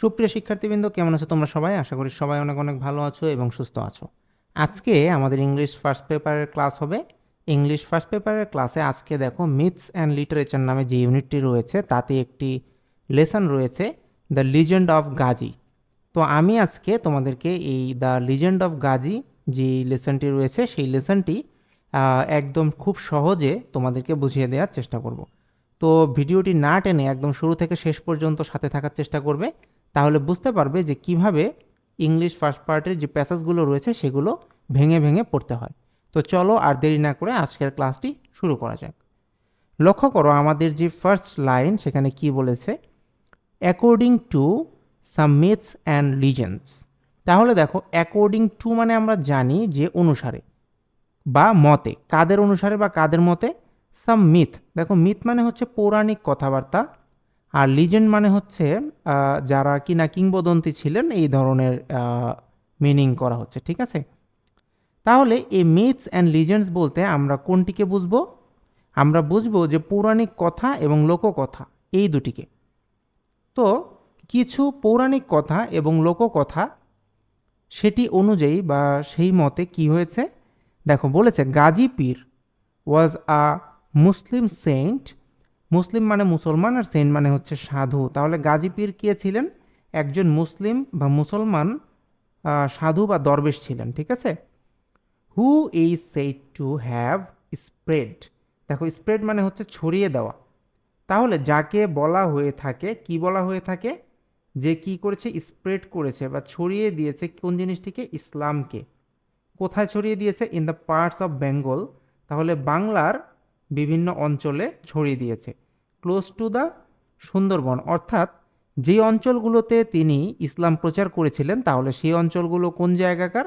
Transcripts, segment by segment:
সুপ্রিয় শিক্ষার্থীবৃন্দ, কেমন আছো তোমরা সবাই? আশা করি সবাই অনেক অনেক ভালো আছো এবং সুস্থ আছো। আজকে আমাদের ইংলিশ ফার্স্ট পেপারের ক্লাস হবে। ইংলিশ ফার্স্ট পেপারের ক্লাসে আজকে দেখো মিথস অ্যান্ড লিটারেচার নামে যে ইউনিটটি রয়েছে, তাতে একটি লেসন রয়েছে দ্য লিজেন্ড অফ গাজী তো আমি আজকে তোমাদেরকে এই দ্য লিজেন্ড অফ গাজী যে লেসনটি রয়েছে, সেই লেসনটি একদম খুব সহজে তোমাদেরকে বুঝিয়ে দেওয়ার চেষ্টা করব। তো ভিডিওটি না টেনে একদম শুরু থেকে শেষ পর্যন্ত সাথে থাকার চেষ্টা করবে। তাহলে বুঝতে পারবে যে কীভাবে ইংলিশ ফার্স্ট পার্টের যে প্যাসেজগুলো রয়েছে সেগুলো ভেঙে ভেঙে পড়তে হয়। তো চলো আর দেরি না করে আজকের ক্লাসটি শুরু করা যাক। লক্ষ্য করো আমাদের যে ফার্স্ট লাইন সেখানে কি বলেছে? According to some myths and legends তাহলে দেখো অ্যাকর্ডিং টু মানে আমরা জানি যে অনুসারে বা মতে। কাদের অনুসারে বা কাদের মতে? সাম মিথ দেখো মিথ মানে হচ্ছে পৌরাণিক কথাবার্তা আর লিজেন্ড মানে হচ্ছে যারা কিনা কিংবদন্তি ছিলেন, এই ধরনের মিনিং করা হচ্ছে, ঠিক আছে? তাহলে এই মিথস অ্যান্ড লিজেন্ডস বলতে আমরা কোনটিকে বুঝব? আমরা বুঝব যে পৌরাণিক কথা এবং লোককথা, এই দুটিকে। তো কিছু পৌরাণিক কথা এবং লোককথা, সেটি অনুযায়ী বা সেই মতে কি হয়েছে? দেখো, বলেছে গাজী পীর ওয়াজ আ মুসলিম সেন্ট মুসলিম মানে মুসলমান আর সেন্ট মানে হচ্ছে সাধু। তাহলে গাজী পীর কে ছিলেন? একজন মুসলিম বা মুসলমান সাধু বা দরবেশ ছিলেন, ঠিক আছে? Who is said to have spread দেখো স্প্রেড মানে হচ্ছে ছড়িয়ে দেওয়া। তাহলে যাকে বলা হয়ে থাকে, কি বলা হয়ে থাকে? যে কি করেছে? স্প্রেড করেছে বা ছড়িয়ে দিয়েছে কোন জিনিসটিকে? ইসলামকে। কোথায় ছড়িয়ে দিয়েছে? In the parts of Bengal তাহলে বাংলার বিভিন্ন অঞ্চলে ছড়িয়ে দিয়েছে। ক্লোজ টু দ্য সুন্দরবন, অর্থাৎ যে অঞ্চলগুলোতে তিনি ইসলাম প্রচার করেছিলেন, তাহলে সেই অঞ্চলগুলো কোন জায়গাকার?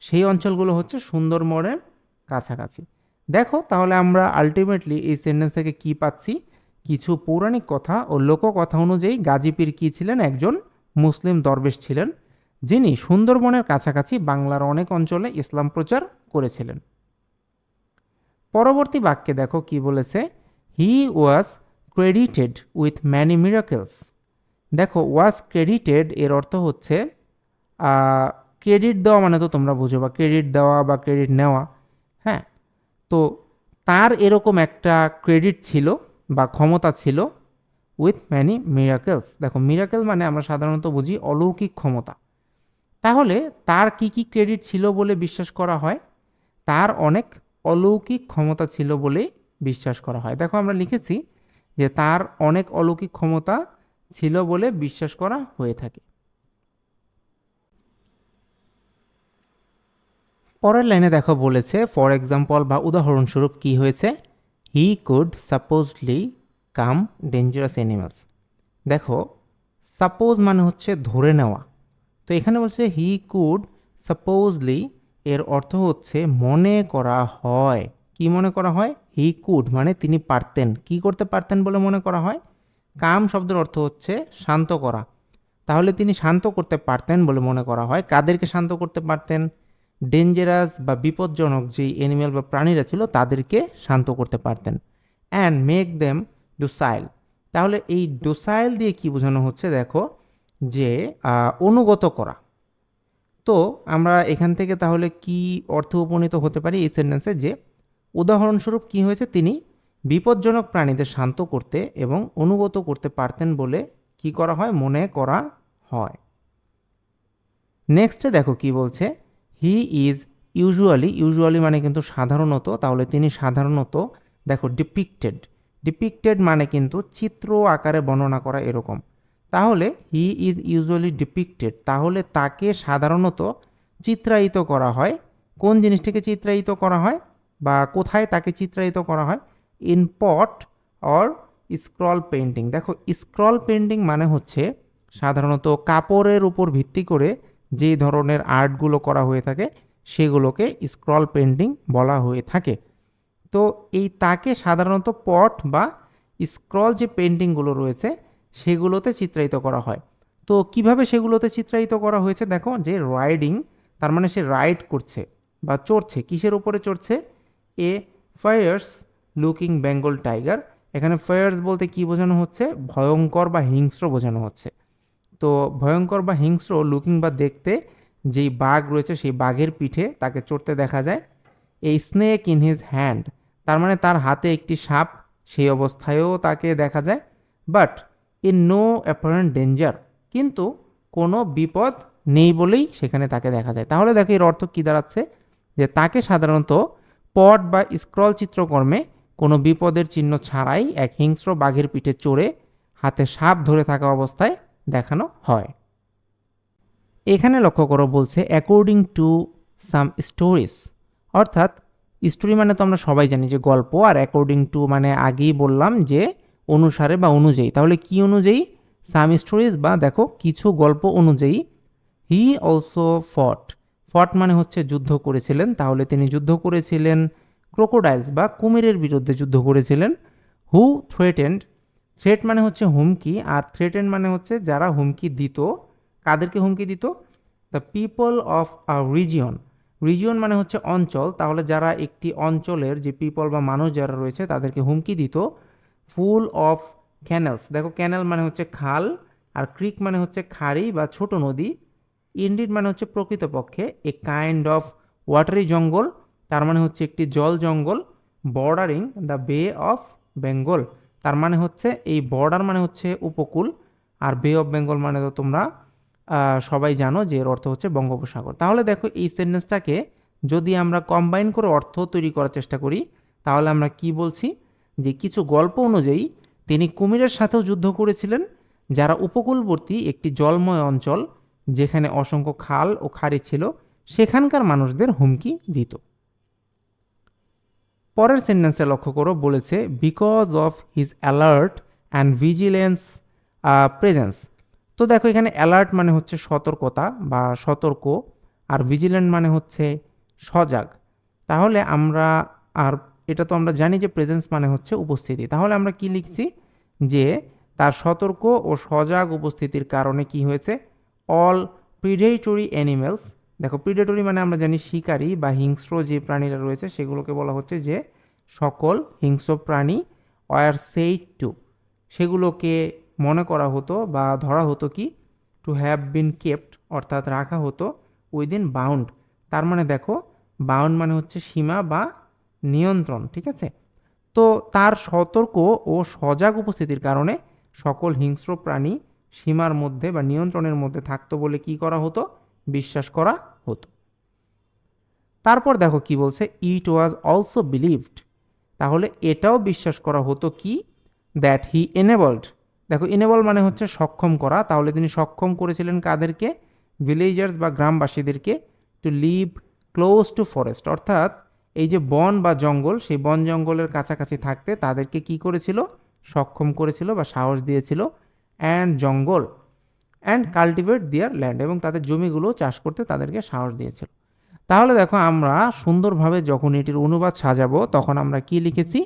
সেই অঞ্চলগুলো হচ্ছে সুন্দরবনের কাছাকাছি। দেখো, তাহলে আমরা আলটিমেটলি এই সেন্টেন্স থেকে কি পাচ্ছি? কিছু পৌরাণিক কথা ও লোককথা অনুযায়ী গাজীপীর কী ছিলেন? একজন মুসলিম দরবেশ ছিলেন, যিনি সুন্দরবনের কাছাকাছি বাংলার অনেক অঞ্চলে ইসলাম প্রচার করেছিলেন। পরবর্তী বাক্যে দেখো কি বলেছে he was credited with many miracles দেখো ওয়াজ ক্রেডিটেড এর অর্থ হচ্ছে ক্রেডিট দেওয়া মানে তো তোমরা বুঝো বা ক্রেডিট দেওয়া বা ক্রেডিট নেওয়া হ্যাঁ? তো তার এরকম একটা ক্রেডিট ছিল বা ক্ষমতা ছিল উইথ ম্যানি মিরাকেলস দেখো মিরাকেল মানে আমরা সাধারণত বুঝি অলৌকিক ক্ষমতা। তাহলে তার কি কি ক্রেডিট ছিল বলে বিশ্বাস করা হয়? তার অনেক অলৌকিক ক্ষমতা ছিল বলে বিশ্বাস করা হয়। দেখো আমরা লিখেছি যে তার অনেক অলৌকিক ক্ষমতা ছিল বলে বিশ্বাস করা হয়ে থাকে। পরের লাইনে দেখো বলেছে ফর এক্সাম্পল বা উদাহরণস্বরূপ কি হয়েছে? He could supposedly calm dangerous animals দেখো সাপোজ মানে হচ্ছে ধরে নেওয়া। তো এখানে বলছে হি কুড সাপোজলি এর অর্থ হচ্ছে মনে করা হয়। কি মনে করা হয়? হি কুড মানে তিনি পারতেন। কি করতে পারতেন বলে মনে করা হয়? কাম শব্দের অর্থ হচ্ছে শান্ত করা। তাহলে তিনি শান্ত করতে পারতেন বলে মনে করা হয়। কাদেরকে শান্ত করতে পারতেন? ডেঞ্জারাস বা বিপজ্জনক যেই অ্যানিমেল বা প্রাণীরা ছিল, তাদেরকে শান্ত করতে পারতেন। অ্যান্ড মেক দেম ডোসাইল তাহলে এই ডোসাইল দিয়ে কি বোঝানো হচ্ছে? দেখো যে অনুগত করা। তো আমরা এখান থেকে তাহলে কি অর্থ উপনীত হতে পারি এই সেন্টেন্সে যে উদাহরণস্বরূপ কি হয়েছে? তিনি বিপজ্জনক প্রাণীদের শান্ত করতে এবং অনুগত করতে পারতেন বলে কি করা হয়? মনে করা হয়। নেক্সটে দেখো কি বলছে? হি ইজ ইউজুয়ালি ইউজুয়ালি মানে কিন্তু সাধারণত, তাহলে তিনি সাধারণত, দেখো ডিপিক্টেড ডিপিক্টেড মানে কিন্তু চিত্র আকারে বর্ণনা করা এরকম। তাহলে হি ইজ ইউজুয়ালি ডিপিক্টেড তাহলে তাকে সাধারণত চিত্রায়িত করা হয়। কোন জিনিসটিকে চিত্রায়িত করা হয় বা কোথায় তাকে চিত্রায়িত করা হয়? In pot or scroll painting দেখো স্ক্রল পেন্টিং মানে হচ্ছে সাধারণত কাপড়ের উপর ভিত্তি করে যে ধরনের আর্টগুলো করা হয়ে থাকে, সেগুলোকে স্ক্রল পেন্টিং বলা হয়ে থাকে। তো এই তাকে সাধারণত পট বা স্ক্রল যে পেন্টিংগুলো রয়েছে সেগুলোতে চিত্রায়িত করা হয়। তো কীভাবে সেগুলোতে চিত্রায়িত করা হয়েছে? দেখো যে রাইডিং তার মানে সে রাইড করছে বা চড়ছে। কিসের উপরে চড়ছে? A fierce looking Bengal tiger এখানে ফায়ার্স বলতে কি বোঝানো হচ্ছে? ভয়ঙ্কর বা হিংস্র বোঝানো হচ্ছে। তো ভয়ঙ্কর বা হিংস্র লুকিং বা দেখতে যেই বাঘ রয়েছে, সেই বাঘের পিঠে তাকে চড়তে দেখা যায়। এই স্নেক ইন হিজ হ্যান্ড তার মানে তার হাতে একটি সাপ, সেই অবস্থায়ও তাকে দেখা যায়। But in no apparent danger কিন্তু কোনো বিপদ নেই বলেই সেখানে তাকে দেখা যায়। তাহলে দেখো এর অর্থ কী দাঁড়াচ্ছে? যে তাকে সাধারণত পট বা স্ক্রল চিত্রকর্মে কোনো বিপদের চিহ্ন ছাড়াই এক হিংস্র বাঘের পিঠে চড়ে হাতে সাপ ধরে থাকা অবস্থায় দেখানো হয়। এখানে লক্ষ্য করো বলছে অ্যাকর্ডিং টু সাম স্টোরিজ অর্থাৎ স্টোরি মানে তো আমরা সবাই জানি যে গল্প, আর অ্যাকর্ডিং টু মানে আগেই বললাম যে অনুসারে বা অনুযায়ী। তাহলে কি অনুযায়ী? সাম স্টোরিজ বা দেখো কিছু গল্প অনুযায়ী হি অলসো ফট ফট মানে হচ্ছে যুদ্ধ করেছিলেন, তাহলে তিনি যুদ্ধ করেছিলেন ক্রোকোডাইলস বা কুমিরের বিরুদ্ধে যুদ্ধ করেছিলেন। হু থ্রেটেন্ড থ্রেট মানে হচ্ছে হুমকি, আর থ্রেটেন্ড মানে হচ্ছে যারা হুমকি দিত। কাদেরকে হুমকি দিত? The people of a region region মানে হচ্ছে অঞ্চল, তাহলে যারা একটি অঞ্চলের যে পিপল বা মানুষ যারা রয়েছে, তাদেরকে হুমকি দিত। Full of canals. দেখো ক্যানেল মানে হচ্ছে খাল, আর ক্রিক মানে হচ্ছে খাড়ি বা ছোট নদী। ইন্ডিড মানে হচ্ছে প্রকৃতপক্ষে এ কাইন্ড অফ ওয়াটারি জঙ্গল, তার মানে হচ্ছে একটি জল জঙ্গল bordering the bay of Bengal তার মানে হচ্ছে এই বর্ডার মানে হচ্ছে উপকূল, আর বে অফ বেঙ্গল মানে তো তোমরা সবাই জানো যে এর অর্থ হচ্ছে বঙ্গোপসাগর। তাহলে দেখো এই সেন্টেন্সটাকে যদি আমরা কম্বাইন করে অর্থ তৈরি করার চেষ্টা করি, তাহলে আমরা কি বলছি? যে কিছু গল্প অনুযায়ী তিনি কুমিরের সাথেও যুদ্ধ করেছিলেন, যারা উপকূলবর্তী একটি জলময় অঞ্চল যেখানে অসংখ্য খাল ও খাড়ি ছিল, সেখানকার মানুষদের হুমকি দিত। পরের সেন্টেন্সে লক্ষ্য করো, বলেছে because of his alert and vigilance presence তো দেখো, এখানে অ্যালার্ট মানে হচ্ছে সতর্কতা বা সতর্ক, আর ভিজিল্যান্ট মানে হচ্ছে সজাগ। তাহলে আমরা আর এটা তো আমরা জানি যে প্রেজেন্স মানে হচ্ছে উপস্থিতি। তাহলে আমরা কি লিখছি? যে তার সতর্ক ও সজাগ উপস্থিতির কারণে কি হয়েছে? অল প্রিডেটরি অ্যানিমেলস দেখো প্রিডেটরি মানে আমরা জানি শিকারী বা হিংস্র যে প্রাণীরা রয়েছে, সেগুলোকে বলা হচ্ছে যে সকল হিংস্র প্রাণী ওয়ার সেইড টু সেগুলোকে মনে করা হতো বা ধরা হতো কি? টু হ্যাভ বিন কেপ্ট অর্থাৎ রাখা হতো উইদিন বাউন্ড তার মানে দেখো বাউন্ড মানে হচ্ছে সীমা বা নিয়ন্ত্রণ, ঠিক আছে? তো তার সতর্ক ও সজাগ উপস্থিতির কারণে সকল হিংস্র প্রাণী সীমার মধ্যে বা নিয়ন্ত্রণের মধ্যে থাকতো বলে কি করা হতো? বিশ্বাস করা হতো। তারপর দেখো কি বলছে ইট ওয়াজ অলসো বিলিভড তাহলে এটাও বিশ্বাস করা হতো কি? দ্যাট হি এনেবলড দেখো এনেবল মানে হচ্ছে সক্ষম করা। তাহলে তিনি সক্ষম করেছিলেন কাদেরকে? ভিলেজার্স বা গ্রামবাসীদেরকে to live close to forest অর্থাৎ এই যে বন বা জঙ্গল, সেই বন জঙ্গলের কাছাকাছি থাকতে তাদেরকে কি করেছিল? সক্ষম করেছিল বা সাহস দিয়েছিল? অ্যান্ড জঙ্গল অ্যান্ড কাল্টিভেট দেয়ার ল্যান্ড এবং তাদের জমিগুলো চাষ করতে তাদেরকে সাহস দিয়েছিল। তাহলে দেখো আমরা সুন্দরভাবে যখন এটির অনুবাদ সাজাবো, তখন আমরা কি লিখেছি?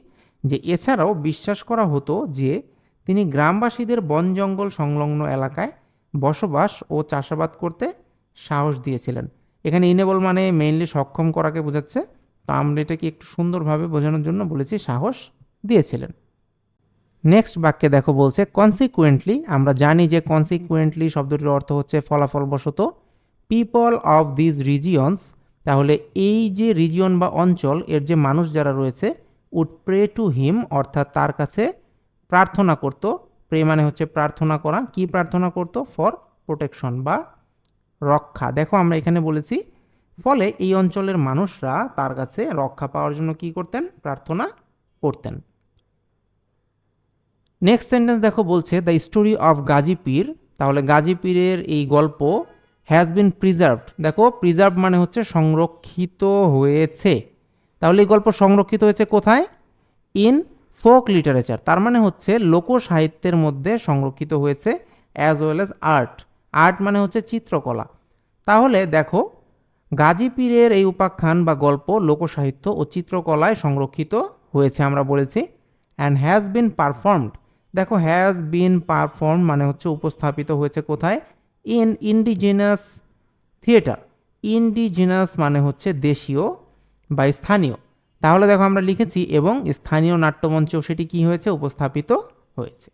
যে এছাড়াও বিশ্বাস করা হতো যে তিনি গ্রামবাসীদের বন জঙ্গল সংলগ্ন এলাকায় বসবাস ও চাষাবাদ করতে সাহস দিয়েছিলেন। এখানে ইনেবল মানে মেইনলি সক্ষম করাকে বোঝাচ্ছে। তো আমরা এটাকে একটু সুন্দরভাবে বোঝানোর জন্য বলেছি, সাহস দিয়েছিলেন। নেক্সট বাক্যে দেখো বলছে কনসিকুয়েন্টলি আমরা জানি যে কনসিকুয়েন্টলি শব্দটির অর্থ হচ্ছে ফলাফলবশত। পিপল অফ দিস রিজিয়নস তাহলে এই যে রিজিয়ন বা অঞ্চল, এর যে মানুষ যারা রয়েছে উড প্রে টু হিম অর্থাৎ তার কাছে প্রার্থনা করত। প্রে মানে হচ্ছে প্রার্থনা করা। কি প্রার্থনা করত? ফর প্রোটেকশন বা রক্ষা। দেখো আমরা এখানে বলেছি ফলে এই অঞ্চলের মানুষরা তার কাছে রক্ষা পাওয়ার জন্য কি করতেন? প্রার্থনা করতেন। নেক্সট সেন্টেন্স দেখো বলছে দ্য স্টোরি অফ গাজী পীর, তাহলে গাজী পীরের এই গল্প হ্যাজ বিন প্রিজার্ভড দেখো প্রিজার্ভ মানে হচ্ছে সংরক্ষিত হয়েছে। তাহলে এই গল্প সংরক্ষিত হয়েছে কোথায়? ইন ফোক লিটারেচার তার মানে হচ্ছে লোক সাহিত্যের মধ্যে সংরক্ষিত হয়েছে as well as art art মানে হচ্ছে চিত্রকলা। তাহলে দেখো গাজী পীরের এই উপাখ্যান বা গল্প, লোকসাহিত্য ও চিত্রকলায় সংরক্ষিত হয়েছে, আমরা বলেছি অ্যান্ড হ্যাজ বিন পারফর্মড দেখো হ্যাজ বিন পারফর্ম মানে হচ্ছে উপস্থাপিত হয়েছে কোথায়? ইন ইন্ডিজিনাস থিয়েটার ইন্ডিজিনাস মানে হচ্ছে দেশীয় বা স্থানীয়। তাহলে দেখো, আমরা লিখেছি, এবং স্থানীয় নাট্যমঞ্চেও সেটি কি হয়েছে? উপস্থাপিত হয়েছে।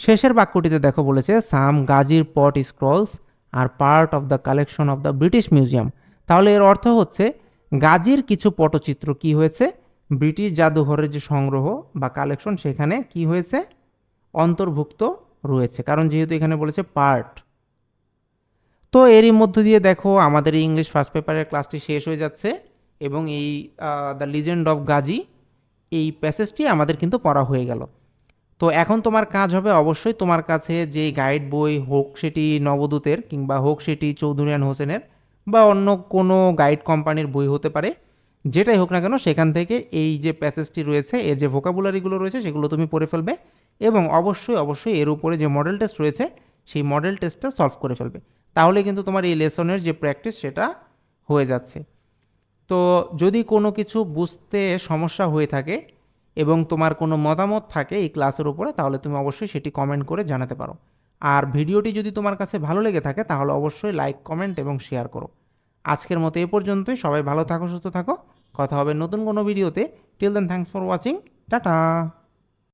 শেষের বাক্যটিতে দেখো বলেছে some গাজির pot scrolls are part of the collection of the British Museum তাহলে এর অর্থ হচ্ছে, গাজীর কিছু পটচিত্র কি হয়েছে? ব্রিটিশ জাদুঘরের যে সংগ্রহ বা কালেকশন সেখানে কি হয়েছে? অন্তর্ভুক্ত রয়েছে। কারণ যেহেতু এখানে বলেছে পার্ট তো এরই মধ্য দিয়ে দেখো, আমাদের এই ইংলিশ ফার্স্ট পেপারের ক্লাসটি শেষ হয়ে যাচ্ছে এবং এই দ্য লিজেন্ড অফ গাজী, এই প্যাসেজটি আমাদের কিন্তু পড়া হয়ে গেল। তো এখন তোমার কাজ হবে অবশ্যই তোমার কাছে যে গাইড বই হোক সেটি নবদূতের কিংবা হোক সেটি চৌধুরিয়ান হোসেনের বা অন্য কোনো গাইড কোম্পানির বই হতে পারে। যেটাই হোক না কেন, সেখান থেকে এই যে প্যাসেজটি রয়েছে, এর যে ভোকাবুলারিগুলো রয়েছে, সেগুলো তুমি পড়ে ফেলবে এবং অবশ্যই অবশ্যই এর উপরে যে মডেল টেস্ট রয়েছে, সেই মডেল টেস্টটা সলভ করে ফেলবে। তাহলে কিন্তু তোমার এই লেসনের যে প্র্যাকটিস সেটা হয়ে যাচ্ছে। তো যদি কোনো কিছু বুঝতে সমস্যা হয়ে থাকে এবং তোমার কোনো মতামত থাকে এই ক্লাসের উপরে, তাহলে তুমি অবশ্যই সেটি কমেন্ট করে জানাতে পারো। আর ভিডিওটি যদি তোমার কাছে ভালো লেগে থাকে, তাহলে অবশ্যই লাইক কমেন্ট এবং শেয়ার করো। আজকের মতো এ পর্যন্তই। সবাই ভালো থাকো, সুস্থ থাকো। কথা হবে নতুন কোনো ভিডিওতে। Till then thanks for watching tata!